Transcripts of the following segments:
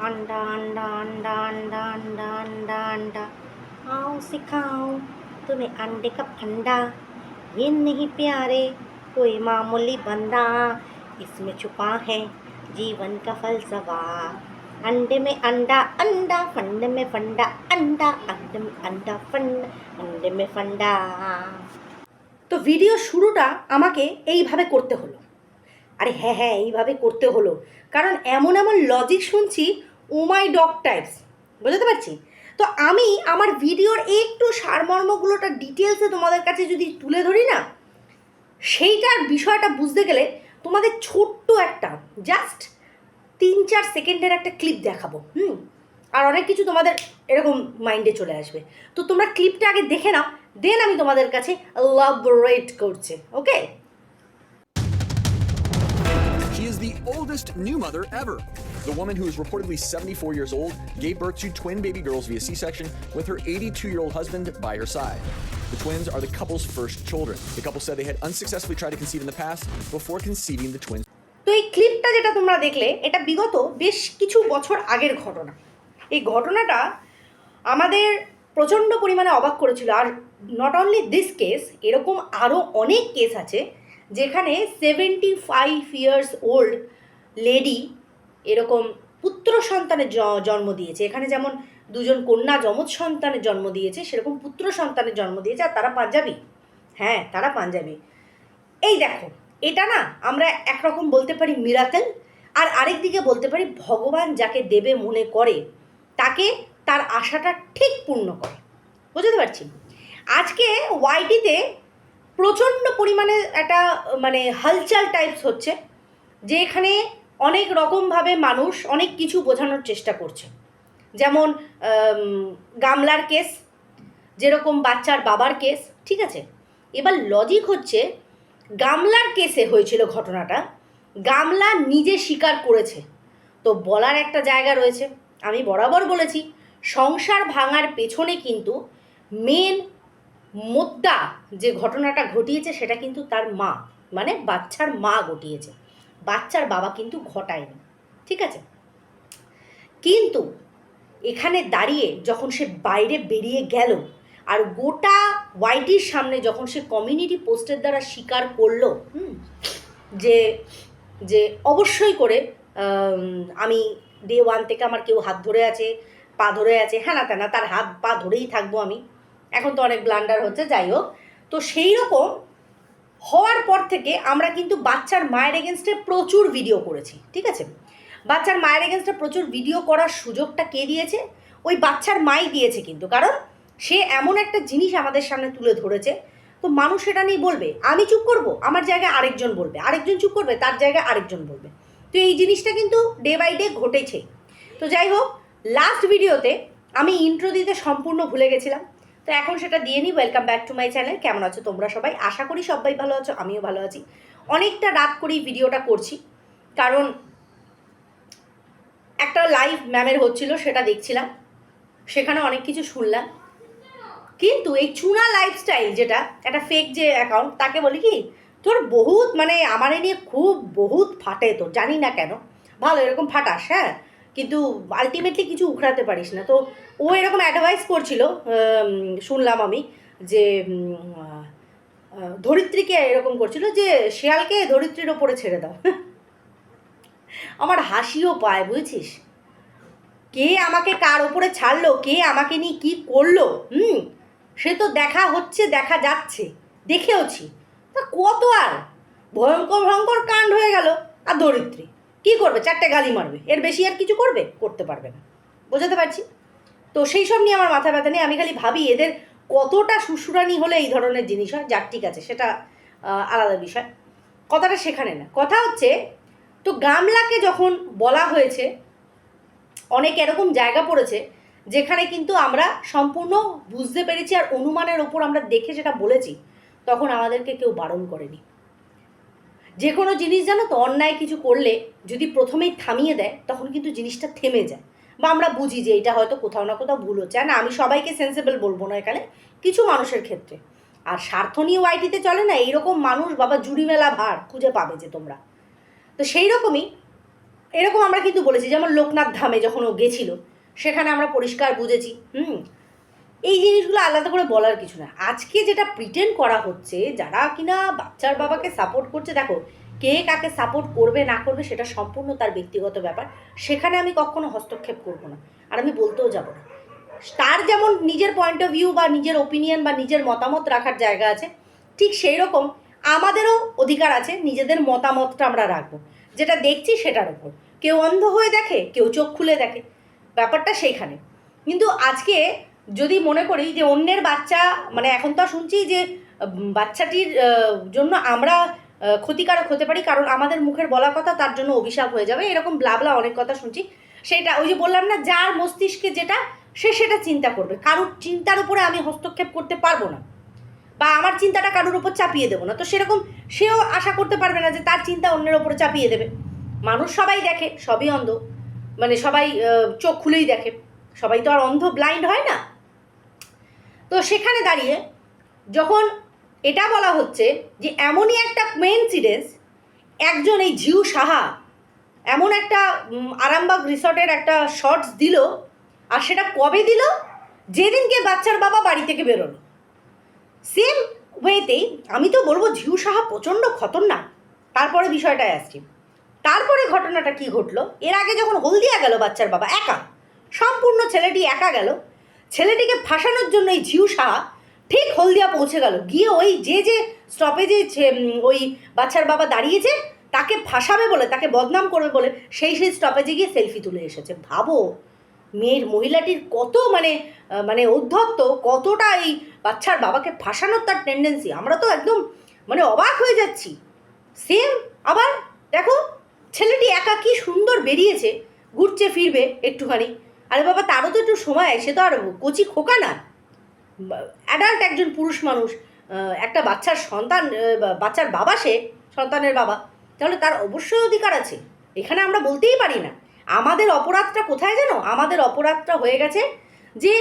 अंडा अंडा अंडा अंडा अंडा अंडा अंडा आओ सिखाओ तुम्हें अंडे का फंडा ये नहीं प्यारे कोई मामूली बंदा इसमें छुपा है जीवन का फलसफा अंडे में अंडा अंडा फंडे में फंडा अंडा अंडे में अंडा फंड अंडे में फंडा তো ভিডিও শুরুটা আমাকে এইভাবে করতে হলো আরে হ্যাঁ হ্যাঁ এইভাবে করতে হলো কারণ এমন এমন লজিক শুনছি ওমাই ডগ টাইপস, বুঝতে পারছি? তো আমি আমার ভিডিওর একটু সারমর্মগুলোটা ডিটেলসে তোমাদের কাছে যদি তুলে ধরি না, সেইটার বিষয়টা বুঝতে গেলে তোমাদের ছোট্ট একটা জাস্ট তিন চার সেকেন্ডের একটা ক্লিপ দেখাবো, হুম? আর অনেক কিছু তোমাদের এরকম মাইন্ডে চলে আসবে। তো তোমরা ক্লিপটা আগে দেখে নাও দেন আমি তোমাদের কাছে লাবরেট করছে ওকে oldest new mother ever. The woman who is reportedly 74 years old gave birth to twin baby girls via C section with her 82 year old husband by her side. The twins are the couple's first children. The couple said they had unsuccessfully tried to conceive in the past before conceiving the twins. তো এই ক্লিপটা যেটা তোমরা দেখলে এটা বিগত বেশ কিছু বছর আগের ঘটনা এই ঘটনাটা আমাদের প্রচণ্ড পরিমাণে অবাক করেছিল আর নট অনলি দিস কেস এরকম আরও অনেক কেস আছে যেখানে seventy five years old lady এরকম পুত্র সন্তানের জন্ম দিয়েছে। এখানে যেমন দুজন কন্যা যমজ সন্তানের জন্ম দিয়েছে, সেরকম পুত্র সন্তানের জন্ম দিয়েছে, আর তারা পাঞ্জাবি। হ্যাঁ তারা পাঞ্জাবি। এই দেখো, এটা না আমরা একরকম বলতে পারি মিরাকেল আর আরেক দিকে বলতে পারি ভগবান যাকে দেবে মনে করে, তাকে তার আশাটা ঠিক পূর্ণ করে। বুঝতে পারছি? আজকে ওয়াইটিতে প্রচণ্ড পরিমাণে একটা মানে হালচাল টাইপস হচ্ছে যে এখানে অনেক রকমভাবে মানুষ অনেক কিছু বোঝানোর চেষ্টা করছে। যেমন গামলার কেস, যেরকম বাচ্চার বাবার কেস, ঠিক আছে? এবার লজিক হচ্ছে, গামলার কেসে হয়েছিল ঘটনাটা, গামলা নিজে স্বীকার করেছে। তো বলার একটা জায়গা রয়েছে, আমি বরাবর বলেছি, সংসার ভাঙার পেছনে কিন্তু মেন মোদ্দা যে ঘটনাটা ঘটিয়েছে সেটা কিন্তু তার মা মানে বাচ্চার মা ঘটিয়েছে। বাচ্চার বাবা কিন্তু ঘটায়নি। ঠিক আছে? কিন্তু এখানে দাঁড়িয়ে যখন সে বাইরে বেরিয়ে গেল আর গোটা ওয়াইটির সামনে যখন সে কমিউনিটি পোস্টের দ্বারা স্বীকার করল যে যে অবশ্যই করে, আমি ডে ওয়ান থেকে আমার কেউ হাত ধরে আছে, পা ধরে আছে হ্যাঁ না তেনা তার হাত পা ধরেই থাকব আমি। এখন তো অনেক ব্লান্ডার হচ্ছে, যাই হোক। তো সেই রকম হওয়ার পর থেকে আমরা কিন্তু বাচ্চার মায়ের এগেনস্টে প্রচুর ভিডিও করেছি, ঠিক আছে? বাচ্চার মায়ের এগেনস্টে প্রচুর ভিডিও করার সুযোগটা কে দিয়েছে? ওই বাচ্চার মাই দিয়েছে কিন্তু, কারণ সে এমন একটা জিনিস আমাদের সামনে তুলে ধরেছে। তো মানুষ সেটা নিয়ে বলবে, আমি চুপ করব? আমার জায়গায় আরেকজন বলবে। আরেকজন চুপ করবে, তার জায়গায় আরেকজন বলবে। তো এই জিনিসটা কিন্তু ডে বাই ডে ঘটেছে। তো যাই হোক লাস্ট ভিডিওতে আমি ইন্ট্রো দিতে সম্পূর্ণ ভুলে গেছিলাম। তো এখন সেটা দিয়ে নিই welcome back to my channel কেমন আছো তোমরা সবাই? আশা করি সবাই ভালো আছো, আমিও ভালো আছি। অনেকটা রাত করেই ভিডিওটা করছি, কারণ একটা লাইভ ম্যামের হচ্ছিল, সেটা দেখছিলাম। সেখানে অনেক কিছু শুনলাম। কিন্তু এই চুনা লাইফস্টাইল যেটা, একটা ফেক যে অ্যাকাউন্ট তাকে বলি কি, তোর বহুত মানে আমার এ নিয়ে খুব বহুত ফাটে তোর, জানি না কেন। ভালো, এরকম ফাটাস হ্যাঁ? কিন্তু আলটিমেটলি কিছু উখড়াতে পারিস না। তো ও এরকম অ্যাডভাইস করছিল শুনলাম আমি, যে ধরিত্রীকে এরকম করছিল যে, শেয়ালকে ধরিত্রীর ওপরে ছেড়ে দাও। আমার হাসিও পায়, বুঝেছিস? কে আমাকে কার ওপরে ছাড়লো, কে আমাকে নিয়ে কি করল, হুম? সে তো দেখা হচ্ছে, দেখা যাচ্ছে, দেখেওছি। তা কত আর? ভয়ঙ্কর ভয়ঙ্কর কাণ্ড হয়ে গেল, আর দরিদ্রী কি করবে? চারটে গালি মারবে। এর বেশি আর কিছু করবে? করতে পারবে না। বোঝাতে পারছি? তো সেই সব নিয়ে আমার মাথা ব্যথা নেই। আমি খালি ভাবি এদের কতটা শুশুরানি হলে এই ধরনের জিনিস হয়। যাক, ঠিক আছে, সেটা আলাদা বিষয়। কথাটা সেখানে না। কথা হচ্ছে, তো গামলাকে যখন বলা হয়েছে, অনেক এরকম জায়গা পড়েছে, যেখানে কিন্তু আমরা সম্পূর্ণ বুঝতে পেরেছি আর অনুমানের ওপর আমরা দেখে সেটা বলেছি, তখন আমাদেরকে কেউ বারণ করেনি। যে কোনো জিনিস জানো তো, অন্যায় কিছু করলে যদি প্রথমেই থামিয়ে দেয়, তখন কিন্তু জিনিসটা থেমে যায়। বা আমরা বুঝি যে এটা হয়তো কোথাও না কোথাও ভুল হচ্ছে। না, আমি সবাইকে সেন্সেবল বলব না এখানে, কিছু মানুষের ক্ষেত্রে। আর স্বার্থ নিয়ে ওয়াইটিতে চলে না, এইরকম মানুষ বাবা জুড়ি মেলা ভার খুঁজে পাবে যে তোমরা। তো সেই রকমই এরকম আমরা কিন্তু বলেছি, যেমন লোকনাথ ধামে যখন ও গেছিল, সেখানে আমরা পরিষ্কার বুঝেছি, হুম এই জিনিসগুলো আলাদা করে বলার কিছু না। আজকে যেটা প্রিটেন্ড করা হচ্ছে, যারা কিনা বাচ্চার বাবাকে সাপোর্ট করছে, দেখো, কে কাকে সাপোর্ট করবে, না করবে, সেটা সম্পূর্ণ তার ব্যক্তিগত ব্যাপার। সেখানে আমি কখনো হস্তক্ষেপ করব না, আর আমি বলতেও যাব না। তার যেমন নিজের পয়েন্ট অফ ভিউ বা নিজের ওপিনিয়ন বা নিজের মতামত রাখার জায়গা আছে, ঠিক সেই রকম আমাদেরও অধিকার আছে, নিজেদের মতামতটা আমরা রাখব। যেটা দেখছি সেটার ওপর কেউ অন্ধ হয়ে দেখে, কেউ চোখ খুলে দেখে। ব্যাপারটা সেইখানে। কিন্তু আজকে যদি মনে করি যে অন্যের বাচ্চা মানে এখন তো শুনছি যে বাচ্চাটির জন্য আমরা ক্ষতিকারক হতে পারি, কারণ আমাদের মুখের বলা কথা তার জন্য অভিশাপ হয়ে যাবে, এরকম ব্লাবলা অনেক কথা শুনছি। সেটা, ওই যে বললাম না, যার মস্তিষ্কে যেটা, সে সেটা চিন্তা করবে। কারোর চিন্তার উপরে আমি হস্তক্ষেপ করতে পারব না। বা আমার চিন্তাটা কারোর উপর চাপিয়ে দেবো না। তো সেরকম সেও আশা করতে পারবে না যে তার চিন্তা অন্যের ওপরে চাপিয়ে দেবে। মানুষ সবাই দেখে, সবই অন্ধ। মানে সবাই চোখ খুলেই দেখে। সবাই তো আর অন্ধ ব্লাইন্ড হয় না। তো সেখানে দাঁড়িয়ে যখন এটা বলা হচ্ছে যে এমনই একটা কোয়েন্সিডেন্স একজন এই ঝিউ সাহা এমন একটা আরামবাগ রিসর্টের একটা শর্টস দিল আর সেটা কবে দিল? যেদিনকে বাচ্চার বাবা বাড়ি থেকে বেরোলো। সেম ওয়েতেই আমি তো বলব ঝিউ সাহা প্রচণ্ড খতরনাক। তারপরে বিষয়টায় আসছি। তারপরে ঘটনাটা কি ঘটলো? এর আগে যখন হলদিয়া গেল বাচ্চার বাবা একা সম্পূর্ণ ছেলেটি একা গেল। ছেলেটিকে ফাঁসানোর জন্য এই ঝিউ সাহা ঠিক হলদিয়া পৌঁছে গেল। গিয়ে ওই যে যে স্টপেজে ওই বাচ্চার বাবা দাঁড়িয়েছে, তাকে ফাঁসাবে বলে, তাকে বদনাম করবে বলে সেই সেই স্টপেজে গিয়ে সেলফি তুলে এসেছে। ভাবো, মেয়ের মহিলাটির কত মানে মানে উদ্ধত্ত, কতটা এই বাচ্চার বাবাকে ফাঁসানোর তার টেন্ডেন্সি আমরা তো একদম মানে অবাক হয়ে যাচ্ছি। সেম আবার দেখো, ছেলেটি একা কি সুন্দর বেরিয়েছে, ঘুরছে, ফিরবে একটুখানি। আরে বাবা, তারও তো একটু সময়, সে তো আর কচি খোকা না। অ্যাডাল্ট একজন পুরুষ মানুষ একটা বাচ্চার সন্তান বাচ্চার বাবা সে, সন্তানের বাবা। তাহলে তার অবশ্যই অধিকার আছে। এখানে আমরা বলতেই পারি না। আমাদের অপরাধটা কোথায় জানো আমাদের অপরাধটা হয়ে গেছে যে,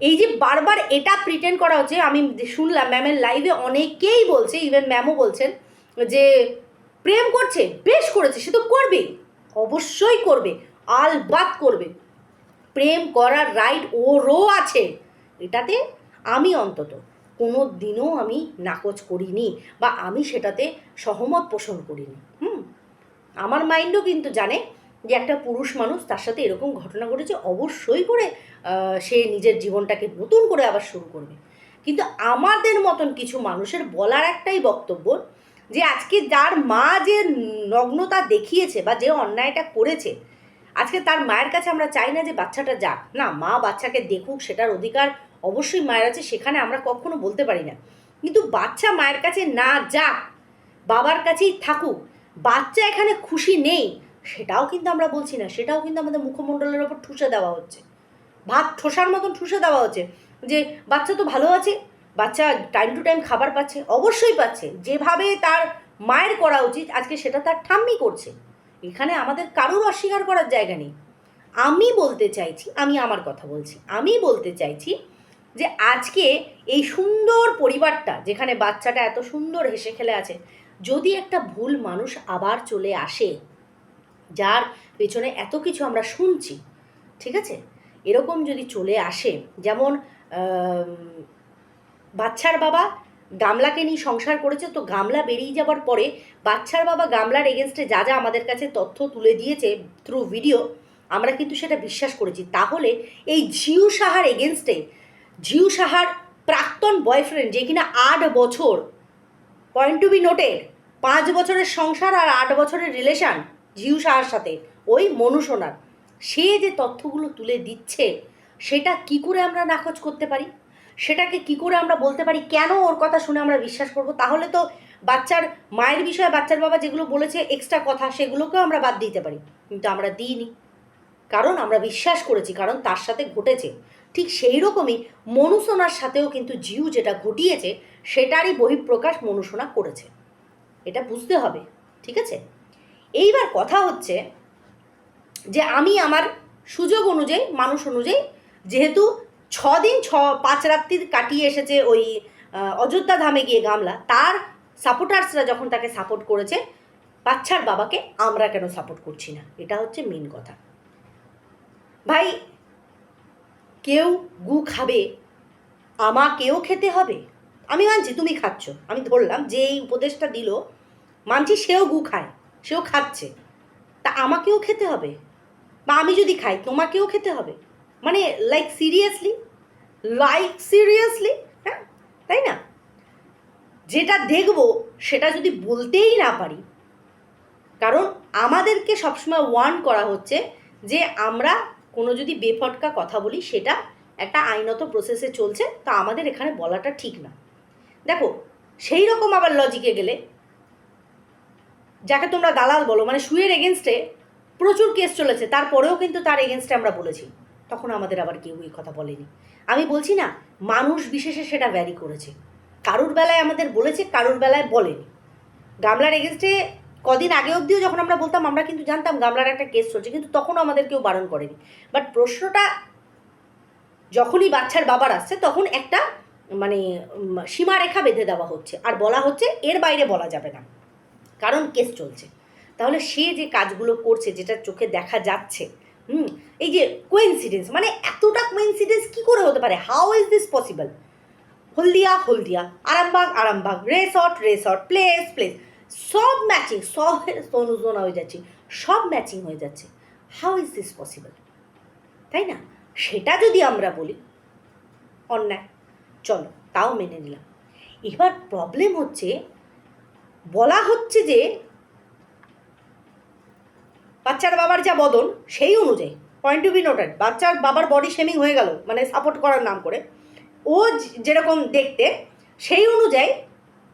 এই যে বারবার এটা প্রিটেন্ড করা হচ্ছে, আমি শুনলাম ম্যামের লাইভে অনেকেই বলছে ইভেন ম্যামও বলছেন, যে প্রেম করছে, বেশ করেছে, সে তো করবেই। অবশ্যই করবে, আলবাত করবে। প্রেম করার রাইট ওরও আছে। এটাতে আমি অন্তত কোনো দিনও আমি নাকচ করিনি বা আমি সেটাতে সহমত পোষণ করিনি। হুম? আমার মাইন্ডও কিন্তু জানে যে একটা পুরুষ মানুষ তার সাথে এরকম ঘটনা ঘটেছে, অবশ্যই করে সে নিজের জীবনটাকে নতুন করে আবার শুরু করবে। কিন্তু আমাদের মতন কিছু মানুষের বলার একটাই বক্তব্য যে আজকে যার মা যে নগ্নতা দেখিয়েছে বা যে অন্যায়টা করেছে আজকে তার মায়ের কাছে আমরা চাই না যে বাচ্চাটা যাক। না, মা বাচ্চাকে দেখুক, সেটার অধিকার অবশ্যই মায়ের আছে, সেখানে আমরা কখনো বলতে পারি না। কিন্তু বাচ্চা মায়ের কাছে না যাক, বাবার কাছেই থাকুক, বাচ্চা এখানে খুশি নেই, সেটাও কিন্তু আমরা বলছি না, সেটাও কিন্তু আমাদের মুখমণ্ডলের ওপর ঠুসে দেওয়া হচ্ছে। ভাত ঠোসার মতন ঠুসে দেওয়া হচ্ছে যে, বাচ্চা তো ভালো আছে, বাচ্চা টাইম টু টাইম খাবার পাচ্ছে, অবশ্যই পাচ্ছে। যেভাবে তার মায়ের করা উচিত, আজকে সেটা তার ঠাম্মি করছে। এখানে আমাদের কারোর অস্বীকার করার জায়গা নেই। আমি বলতে চাইছি, আমি আমার কথা বলছি, আমি বলতে চাইছি যে আজকে এই সুন্দর পরিবারটা, যেখানে বাচ্চাটা এত সুন্দর হেসে খেলে আছে, যদি একটা ভুল মানুষ আবার চলে আসে, যার পেছনে এত কিছু আমরা শুনছি, ঠিক আছে? এরকম যদি চলে আসে, যেমন বাচ্চার বাবা গামলাকে নিয়ে সংসার করেছে, তো গামলা বেরিয়ে যাবার পরে বাচ্চার বাবা গামলার এগেনস্টে যা যা আমাদের কাছে তথ্য তুলে দিয়েছে থ্রু ভিডিও আমরা কিন্তু সেটা বিশ্বাস করেছি। তাহলে এই ঝিউ সাহার এগেনস্টে ঝিউ সাহার প্রাক্তন বয়ফ্রেন্ড যে কিনা আট বছর পয়েন্ট টু বি নোটেড পাঁচ বছরের সংসার আর আট বছরের রিলেশন জিউ সাহার সাথে, ওই মনুসোনার সে যে তথ্যগুলো তুলে দিচ্ছে, সেটা কি করে আমরা নাকচ করতে পারি? সেটাকে কি করে আমরা বলতে পারি? কেন ওর কথা শুনে আমরা বিশ্বাস করব? তাহলে তো বাচ্চার মায়ের বিষয়ে বাচ্চার বাবা যেগুলো বলেছে এক্সট্রা কথা, সেগুলোকেও আমরা বাদ দিতে পারি। কিন্তু আমরা দিইনি। কারণ আমরা বিশ্বাস করেছি, কারণ তার সাথে ঘটেছে। ঠিক সেই রকমই মনুসোনার সাথেও কিন্তু জিউ যেটা ঘটিয়েছে, সেটারই বহিঃপ্রকাশ মনুসোনা করেছে। এটা বুঝতে হবে, ঠিক আছে? এইবার কথা হচ্ছে যে আমি আমার সুযোগ অনুযায়ী, মানুষ অনুযায়ী যেহেতু ছ দিন ছ, পাঁচ রাত্রি কাটিয়ে এসেছে ওই অযোধ্যা ধামে গিয়ে গামলা। তার সাপোর্টার্সরা যখন তাকে সাপোর্ট করেছে, বাচ্চার বাবাকে আমরা কেন সাপোর্ট করছি না? এটা হচ্ছে মেন কথা। ভাই, কেউ গু খাবে, আমাকেও খেতে হবে। আমি মানছি, তুমি খাচ্ছ। আমি ধরলাম যে এই উপদেশটা দিল, মানছি সেও গু খায়, সেও খাচ্ছে। তা আমাকেও খেতে হবে? বা আমি যদি খাই, তোমাকেও খেতে হবে? মানে লাইক সিরিয়াসলি লাইক সিরিয়াসলি হ্যাঁ তাই না? যেটা দেখব, সেটা যদি বলতেই না পারি, কারণ আমাদেরকে সবসময় ওয়ার্ন করা হচ্ছে যে, আমরা কোনো যদি বেফটকা কথা বলি, সেটা একটা আইনত প্রসেসে চলছে, তা আমাদের এখানে বলাটা ঠিক না। দেখো, সেই রকম আবার লজিকে গেলে, যাকে তোমরা দালাল বলো মানে সুয়ের এগেনস্টে প্রচুর কেস চলেছে, তারপরেও কিন্তু তার এগেনস্টে আমরা বলেছি। তখন আমাদের আবার কেউ এই কথা বলেনি। আমি বলছি না, মানুষ বিশেষে সেটা ভ্যারি করেছে। কারুর বেলায় আমাদের বলেছে, কারুর বেলায় বলেনি। গামলার এগেনস্টে কদিন আগে অবধিও যখন আমরা বলতাম, আমরা কিন্তু জানতাম গামলার একটা কেস চলছে, কিন্তু তখনও আমাদের কেউ বারণ করেনি। বাট প্রশ্নটা যখনই বাচ্চার বাবার আসছে, তখন একটা মানে সীমারেখা বেঁধে দেওয়া হচ্ছে। আর বলা হচ্ছে, এর বাইরে বলা যাবে না। কারণ কেস চলছে। তাহলে সে যে কাজগুলো করছে, যেটা চোখে দেখা যাচ্ছে, হুম এই যে কোইন্সিডেন্স মানে এতটা কোইন্সিডেন্স কি করে হতে পারে? How is this possible Haldia Haldia, Arambagh Arambagh resort resort place place সব ম্যাচিং সব অনুজোনা হয়ে যাচ্ছে, সব ম্যাচিং হয়ে যাচ্ছে। হাউ ইজ দিস পসিবল তাই না? সেটা যদি আমরা বলি, অন্যায়। চলো, তাও মেনে নিলাম। এবার প্রবলেম হচ্ছে, বলা হচ্ছে যে বাচ্চার বাবার যা বদল সেই অনুযায়ী। পয়েন্ট টু বি নোটেড বাচ্চার বাবার বডি শেমিং হয়ে গেল মানে সাপোর্ট করার নাম করে। ও যেরকম দেখতে, সেই অনুযায়ী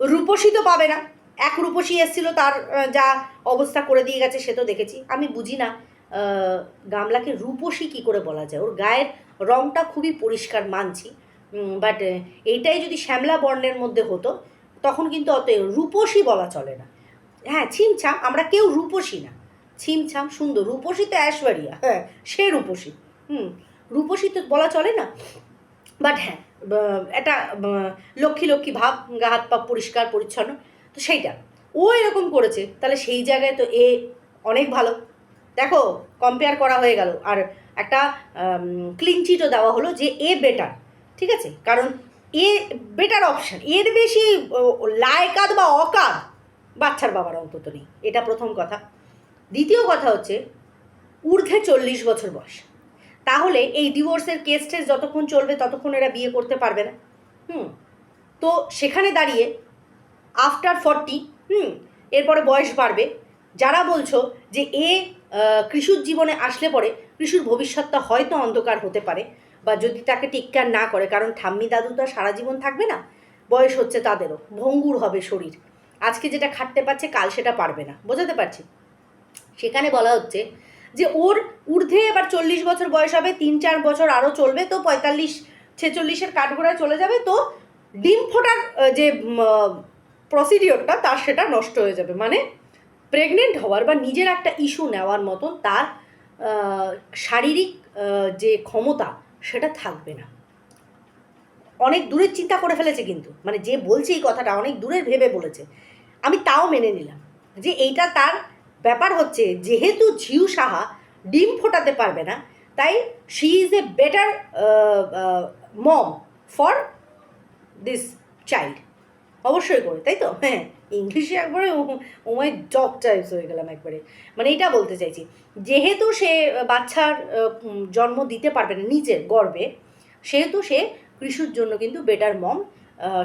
রূপসী তো পাবে না। এক রূপসী এসেছিল, তার যা অবস্থা করে দিয়ে গেছে, সে তো দেখেছি। আমি বুঝি না গামলাকে রূপসী কী করে বলা যায়? ওর গায়ের রংটা খুবই পরিষ্কার, মানছি। বাট এইটাই যদি শ্যামলা বর্ণের মধ্যে হতো, তখন কিন্তু অত রূপসী বলা চলে না। হ্যাঁ ছিমছাম, আমরা কেউ রূপসী না। ছিমছাম সুন্দর, রূপসী তো ঐশ্বরিয়া। হ্যাঁ সে রূপসী। হুম, রূপসী তো বলা চলে না। বাট হ্যাঁ একটা লক্ষ্মী লক্ষ্মী ভাব, গা হাত পা পরিষ্কার, পরিচ্ছন্ন, তো সেইটা। ও এরকম করেছে, তাহলে সেই জায়গায় তো এ অনেক ভালো। দেখো কম্পেয়ার করা হয়ে গেল। আর একটা ক্লিন চিটও দেওয়া হলো যে এ বেটার ঠিক আছে? কারণ এ বেটার অপশান এর বেশি লায়কাত বা অকাত বাচ্চার বাবার অন্তত নেই। এটা প্রথম কথা। দ্বিতীয় কথা হচ্ছে, ঊর্ধ্বে চল্লিশ বছর বয়স। তাহলে এই ডিভোর্সের কেস টেস যতক্ষণ চলবে ততক্ষণ এরা বিয়ে করতে পারবে না। হুম, তো সেখানে দাঁড়িয়ে আফটার ফর্টি হুম, এরপরে বয়স বাড়বে। যারা বলছো যে এ কৃষুর জীবনে আসলে পরে, কৃষুর ভবিষ্যৎটা হয়তো অন্ধকার হতে পারে বা যদি তাকে টিক্কার না করে, কারণ ঠাম্মি দাদু তো সারা জীবন থাকবে না, বয়স হচ্ছে তাদেরও, ভঙ্গুর হবে শরীর। আজকে যেটা খাটতে পারছে, কাল সেটা পারবে না, বোঝাতে পারছি? সেখানে বলা হচ্ছে যে ওর ঊর্ধ্বে এবার চল্লিশ বছর বয়স হবে, তিন চার বছর আরও চলবে, তো পঁয়তাল্লিশ, ছেচল্লিশের কাঠগোড়ায় চলে যাবে, তো ডিম ফোটার যে প্রসিডিওরটা তার সেটা নষ্ট হয়ে যাবে। মানে প্রেগনেন্ট হওয়ার বা নিজের একটা ইস্যু নেওয়ার মতন তার শারীরিক যে ক্ষমতা, সেটা থাকবে না। অনেক দূরের চিন্তা করে ফেলেছে কিন্তু। মানে যে বলছে এই কথাটা, অনেক দূরের ভেবে বলেছে। আমি তাও মেনে নিলাম যে এইটা তার ব্যাপার হচ্ছে, যেহেতু ঝিউ সাহা ডিম ফোটাতে পারবে না, তাই she is a better mom for this child অবশ্যই করে, তাই তো? হ্যাঁ ইংলিশে একবারে ওমাই ডগ টাইপস হয়ে গেলাম একবারে। মানে এটা বলতে চাইছি, যেহেতু সে বাচ্চার জন্ম দিতে পারবে না নিজের গর্বে, সেহেতু সে কৃষির জন্য কিন্তু বেটার মম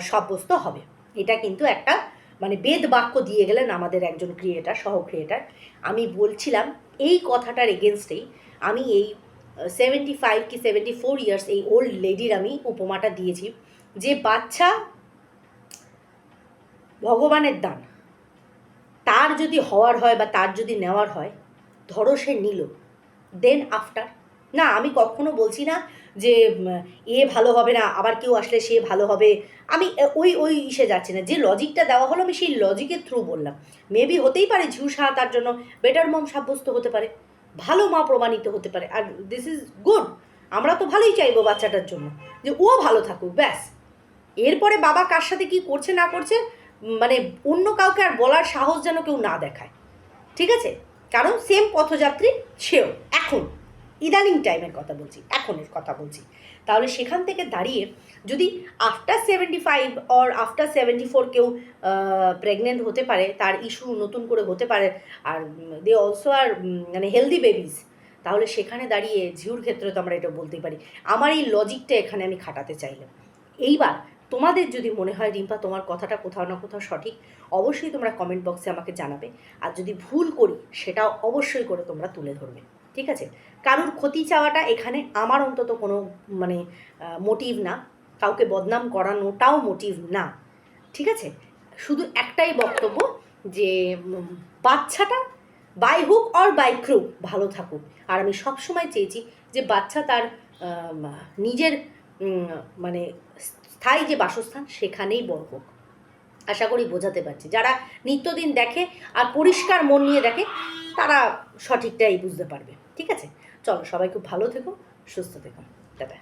সাব্যস্ত হবে। এটা কিন্তু একটা মানে বেদ বাক্য দিয়ে গেলেন আমাদের একজন ক্রিয়েটার সহ ক্রিয়েটার আমি বলছিলাম, এই কথাটার এগেনস্টেই আমি এই সেভেন্টি ফাইভ কি সেভেন্টি ফোর ইয়ার্স এই ওল্ড লেডির আমি উপমাটা দিয়েছি যে বাচ্চা ভগবানের দান, তার যদি হওয়ার হয় বা তার যদি নেওয়ার হয়, ধরো সে নিল দেন আফটার না আমি কখনো বলছি না যে এ ভালো হবে না, আবার কেউ আসলে সে ভালো হবে। আমি ওই ওই ইসে যাচ্ছি না। যে লজিকটা দেওয়া হলো, আমি সেই লজিকের থ্রু বললাম। মেবি হতেই পারে ঝিউ সাহা তার জন্য বেটার মম সাব্যস্ত হতে পারে। ভালো মা প্রমাণিত হতে পারে। আর দিস ইজ গুড আমরা তো ভালোই চাইব বাচ্চাটার জন্য। যে ও ভালো থাকুক, ব্যাস। এরপরে বাবা কার সাথে কি করছে, না করছে মানে অন্য কাউকে আর বলার সাহস যেন কেউ না দেখায়। ঠিক আছে? কারণ সেম পথযাত্রী সেও, এখন। ইদানিং টাইমের কথা বলছি, এখনের কথা বলছি। তাহলে সেখান থেকে দাঁড়িয়ে যদি after seventy five or after seventy four কেউ প্রেগনেন্ট হতে পারে, তার ইস্যু নতুন করে হতে পারে, আর দে অলসো আর মানে হেলদি বেবিজ তাহলে সেখানে দাঁড়িয়ে ঝিউর ক্ষেত্রে তো আমরা এটা বলতেই পারি। আমার এই লজিকটা এখানে আমি খাটাতে চাইলাম। এইবার তোমাদের যদি মনে হয়, রিম্পা, তোমার কথাটা কোথাও না কোথাও সঠিক, অবশ্যই তোমরা কমেন্ট বক্সে আমাকে জানাবে। আর যদি ভুল করি, সেটাও অবশ্যই করে তোমরা তুলে ধরবে। ঠিক আছে? কারোর ক্ষতি চাওয়াটা এখানে আমার অন্তত কোনো মানে মোটিভ না। কাউকে বদনাম করানোটাও মোটিভ না। ঠিক আছে? শুধু একটাই বক্তব্য যে বাচ্চাটা by hook or by crook ভালো থাকুক। আর আমি সবসময় চেয়েছি যে বাচ্চা তার নিজের মানে স্থায়ী যে বাসস্থান সেখানেই বড় হোক। আশা করি বোঝাতে পারছি। যারা নিত্যদিন দেখে আর পরিষ্কার মন নিয়ে দেখে, তারা সঠিকটাই বুঝতে পারবে। ঠিক আছে? চলো সবাই খুব ভালো থেকো সুস্থ থেকো। টাটা।